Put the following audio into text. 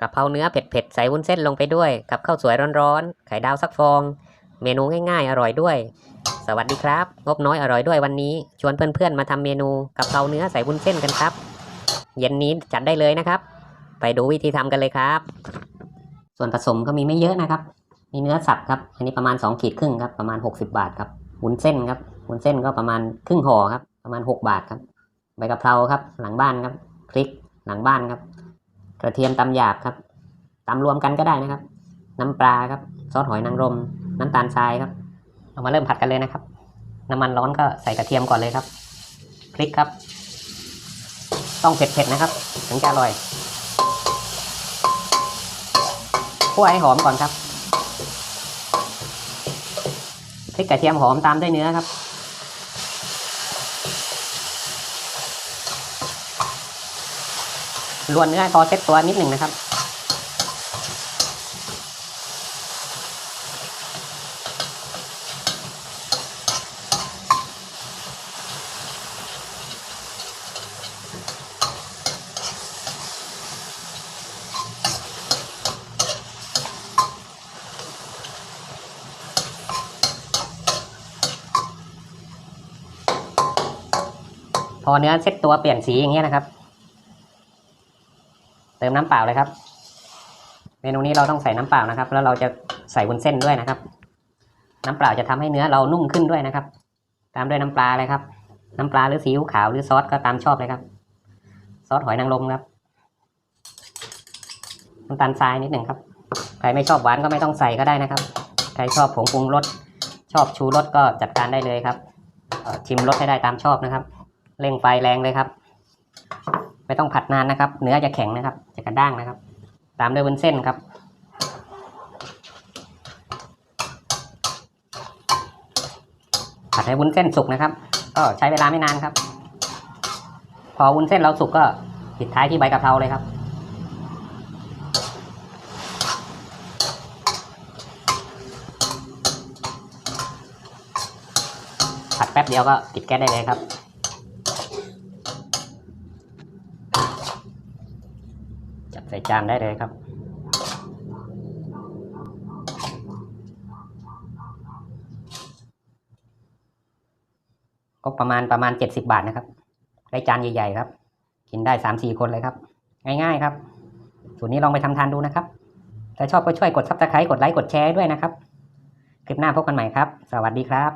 กะเพราเนื้อเผ็ดๆ ใส่วุ้นเส้นลงไปด้วย กับข้าวสวยร้อนๆ ไข่ดาวสักฟอง เมนูง่ายๆ อร่อยด้วย สวัสดีครับ งบน้อยอร่อยด้วยวันนี้ ชวนเพื่อนๆ มาทำเมนูกะเพราเนื้อใส่วุ้นเส้นกันครับ เย็นนี้จัดได้เลยนะครับ ไปดูวิธีทำกันเลยครับ ส่วนผสมก็มีไม่เยอะนะครับ มีเนื้อสับครับ อันนี้ประมาณ2ขีดครึ่งครับ ประมาณ 60 บาทครับ วุ้นเส้นครับ วุ้นเส้นก็ประมาณครึ่งห่อครับ ประมาณ 6 บาทครับ ใบกะเพราครับ หลังบ้านครับ พริก หลังบ้านครับ กระเทียมตำหยาบครับตำรวมกันก็ได้นะครับ น้ำปลาครับ ซอสหอยนางรม น้ำตาลทรายครับ เอามาเริ่มผัดกันเลยนะครับ น้ำมันร้อนก็ใส่กระเทียมก่อนเลยครับพริกครับ ต้องเผ็ดๆนะครับ ถึงจะอร่อยคั่วให้หอมก่อนครับพริกกระเทียมหอมตามด้วยเนื้อครับ ลวนเนื้อพอเซ็ตตัวนิดหนึ่งนะครับ พอเนื้อเซ็ตตัวเปลี่ยนสีอย่างเงี้ยนะครับ เติมน้ำเปล่าเลยครับ เมนูนี้เราต้องใส่น้ำเปล่านะครับ แล้วเราจะใส่วุ้นเส้นด้วยนะครับ น้ำเปล่าจะทำให้เนื้อเรานุ่มขึ้นด้วยนะครับ ตามด้วยน้ำปลาเลยครับ น้ำปลาหรือซีอิ๊วขาวหรือซอสก็ตามชอบเลยครับ ซอสหอยนางรมครับน้ำตาลทรายนิดหนึ่งครับ ใครไม่ชอบหวานก็ไม่ต้องใส่ก็ได้นะครับ ใครชอบผงปรุงรส ชอบชูรสก็จัดการได้เลยครับ ชิมรสให้ได้ตามชอบนะครับ เร่งไฟแรงเลยครับ ไม่ต้องผัดนานนะครับ เนื้อจะแข็งนะครับ จะกระด้างนะครับ ตามด้วยวุ้นเส้นครับ ผัดให้วุ้นเส้นสุกนะครับ ก็ใช้เวลาไม่นานครับ พอวุ้นเส้นเราสุกก็ปิดท้ายที่ใบกะเพราเลยครับผัดแป๊บเดียวก็ปิดแก๊สได้เลยครับ จัดใส่จานได้เลยครับ ก็ประมาณประมาณเจ็ดสิบาทนะครับ ได้จานใหญ่ๆครับ กินได้สามสี่คนเลยครับ ง่ายๆครับ สูตรนี้ลองไปทำทานดูนะครับ ถ้าชอบก็ช่วยกดซับสไครต์กดไลค์กดแชร์ด้วยนะครับ คลิปหน้าพบกันใหม่ครับ สวัสดีครับ